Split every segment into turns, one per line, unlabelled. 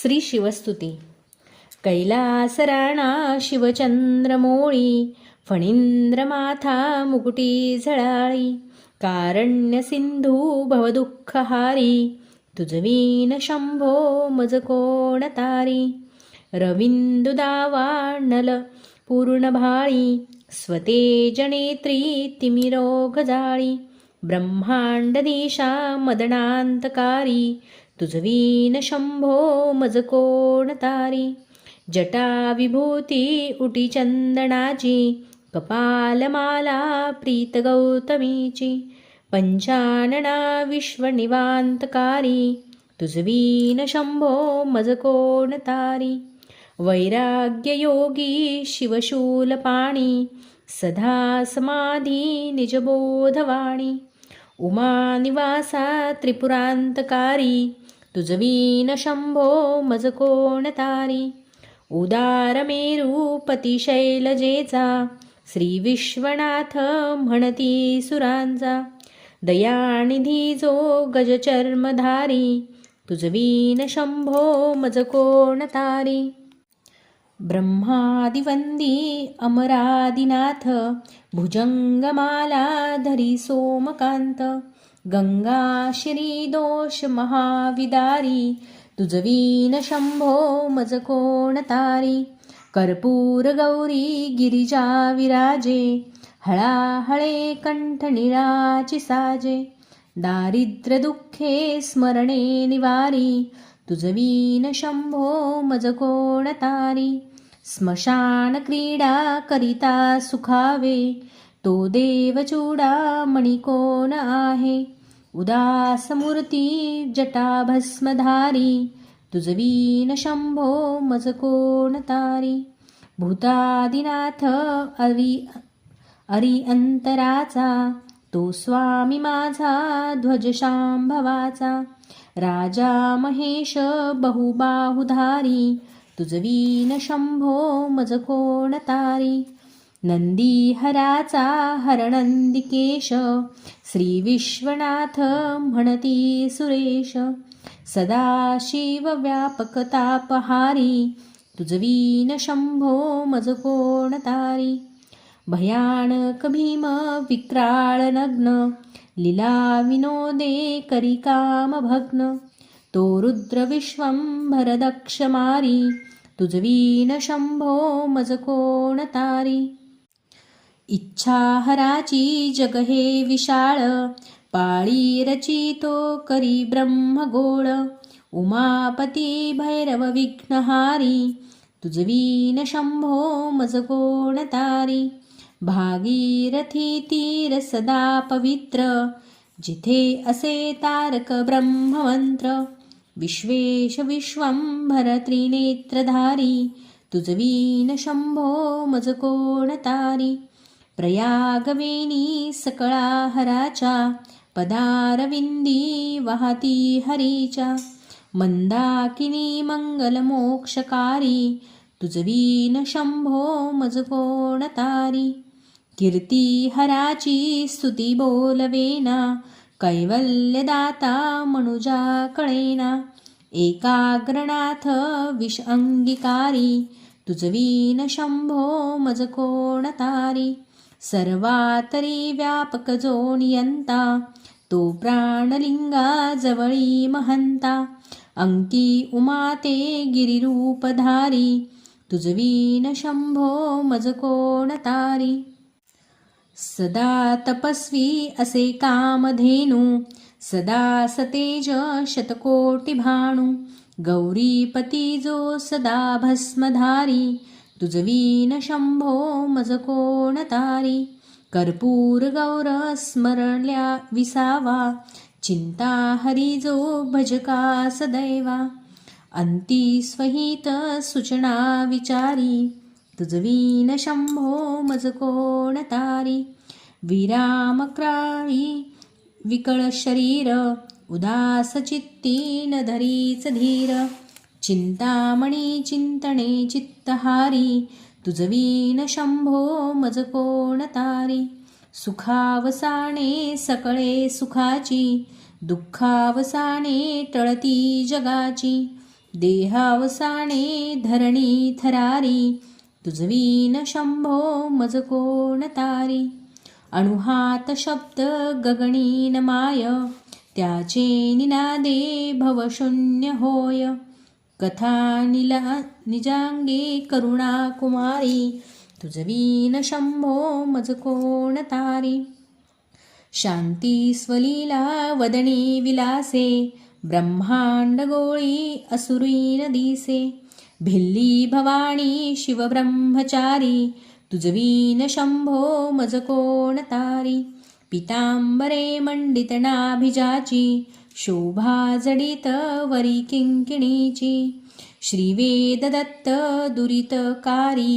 श्री शिवस्तुती. कैलासराणा शिवचंद्रमोळी फणींद्रमाथा मुकुटी झळाळी कारण्य सिंधू भवदुःखहारी तुझवीन शंभो मज कोण तारी रविंदुदावा नल पूर्णभाळी स्वतेजनेत्री तिमिरोगजाळी ब्रह्मांड दिशा मदनांतकारी तुझवीन शंभो मज कोण तारी. जटा विभूती उटी चंदनाची कपालमाला प्रीत गौतमीची. पंचानना विश्वनिवांतकारी तुझवीन शंभो मज कोण तारी. वैराग्ययोगी शिवशूलपाणी सदा समाधी निजबोधवाणी. उमा निवासा त्रिपुरांतकारी तुझवीन शंभो मज कोण तारी? उदारमेरूपती शैलजेचा श्री विश्वनाथ म्हणती सुरांचा. दयानिधी जो गजचर्मधारी तुझवीन शंभो मज कोण तारी? ब्रह्मादिवंदी अमरादिनाथ भुजंगमाला धरी सोमकांत गंगा श्रीदोष महाविदारी तुझवीन शंभो मज कोण तारी कर्पूर गौरी गिरिजा विराजे हळाहळे कंठ निळाची साजे दारिद्र्य दुःखे स्मरणे निवारी तुझवीन शंभो मज कोण तारी स्मशान क्रीडा करिता सुखावे तो देव चूडामणी कोण आहे? उदास मूर्ती जटा भस्मधारी तुझवीन शंभो मज कोण तारी? भूतादिनाथ अरी अरी अंतराचा तो स्वामी माझा ध्वज शांभवाचा राजा महेश बहुबाहुधारी तुझवीन शंभो मज कोण तारी? नंदी हराचा हरनंदिकेश श्री म्हणती सुरेश सदाशिव व्यापक तापहारी शंभो मज कोण तारी भयानक भीम विक्राळ नग्न लीला विनोदे करी काम भग्न तो रुद्र विश्वंभर मारी तुझवीन शंभो मज कोण तारी। इच्छाहराची जग हे विशाळ पाळी रचितो करी ब्रह्मगोळ. उमापती भैरव विघ्नहारी तुझवीन शंभो मज कोण तारी. भागीरथी तीर सदा पवित्र जिथे असे तारक ब्रह्ममंत्र. विश्वेश विश्वंभर त्रिनेत्रधारी तुझवीन शंभो मज कोण तारी. प्रयागवेणी सकळा हराच्या पदारविंदी वाहती हरीच्या मंदाकिनी मंगलमोक्षकारी तुझवीन शंभो मज तारी कीर्ती हराची स्तुती बोलवेना कैवल्यदाता मनुजा कळेना एकाग्रनाथ विष अंगिकारी तुझवीन शंभो मज कोणतारी सर्वातरी व्यापक जो नियंता तो प्राणलिंगा जवळी महंता. अंकी उमाते गिरिरूपधारी. तुजवीन शंभो मज कोण तारी. सदा तपस्वी असे कामधेनू. सदा सतेज शतकोटी भाणू गौरीपती जो सदा भस्मधारी. तुझवीन शंभो मज कोण तारी? कर्पूर गौर स्मरल्या विसावा. चिंता हरी जो भजका सदैवा. अंती स्वहित सूचना विचारी. तुझवीन शंभो मज कोण तारी? विरामक्राळी विकळ शरीर. उदास चित्ती न धरीच धीर. चिंतामणी चिंतणे चित्तहारी तुझवीन शंभो मज कोण तारी सुखावसाने सकळे सुखाची दुःखावसाने टळती जगाची देहावसाने धरणी थरारी तुझवीन शंभो मज कोण तारी अणुहात शब्द गगणीन माय त्याचे निनादे भवशून्य होय. कथा निला निजांगे करुणा कुमारी तुझवीन शंभो मज कोण तारी शांती स्वलीला वदनी विलासे ब्रह्मांड गोळी असुरीन दिसे भिल्ली भवानी शिवब्रह्मचारी तुझवीन शंभो मज कोण तारी पितांबरे मंडित नाभिजाची शोभा जडित वरी किंकिणीची श्रीवेद दत्त दुरितकारी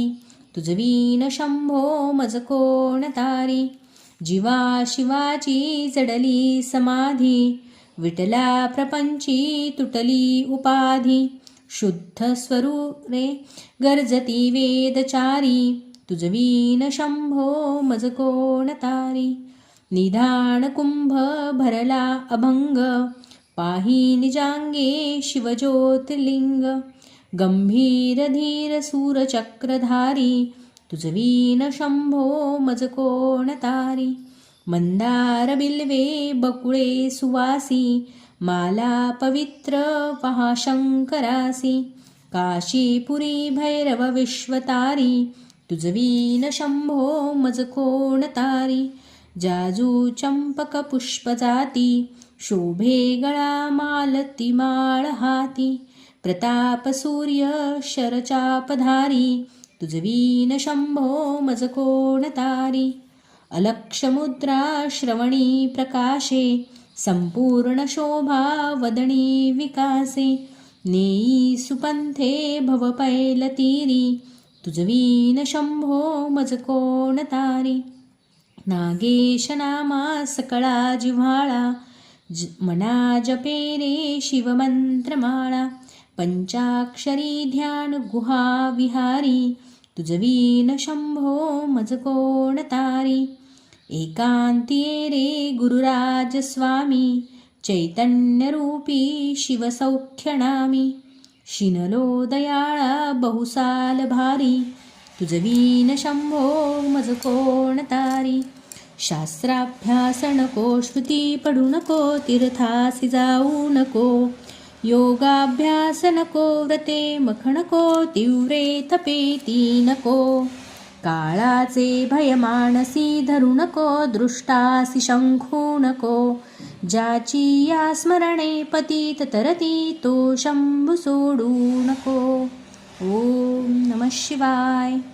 तुझवीन शंभो मज कोण तारी जीवा शिवाची जडली समाधी विटला प्रपंची तुटली उपाधी शुद्ध स्वरूपे गर्जती वेदचारी तुझवीन शंभो मज कोण तारी निधान कुंभ भरला अभंग. पाही निजांगे शिवज्योतिर्लिंग गंभीर धीर सूरचक्रधारी तुझवीन शंभो मज कोण तारी मंदार बिल्वे बकुळे सुवासी. माला पवित्र पहा शंकरासी काशीपुरी भैरव विश्वतारी. तुझवीन शंभो मज कोण तारी जाजू चंपक पुष्प जाती शोभे गळा मालती माळ हाती प्रताप सूर्य शरचापधारी तुझवीन शंभो मज कोण तारी अलक्षमुद्रा श्रवणी प्रकाशे संपूर्ण शोभा वदणी विकासे नेई सुपंथे भवपैलतीरी तुजवीन शंभो मज कोण तारी। नागेश नामा सकळा जिव्हाळा ज मना जपे रे शिवमंत्रमाळा पंचाक्षरी ध्यान गुहा विहारी तुझवीन शंभो मज कोण तारी एकांतिये रे गुरुराज स्वामी चैतन्यरूपी शिवसौख्यनामी शिनलो दयाळा बहुसाल भारी तुझवीन शंभो मज कोण तारी? शास्त्राभ्यासन को श्रुती पडू नको तीर्थासी जाऊ नको. योगाभ्यास नको व्रते मख नको तीव्रे तपेती नको. काळाचे भय मानसी धरू नको दृष्टासी शंखू नको. ज्याची या स्मरणे पतीत तरती तो शंभू सोडू नको. ओम नमः शिवाय.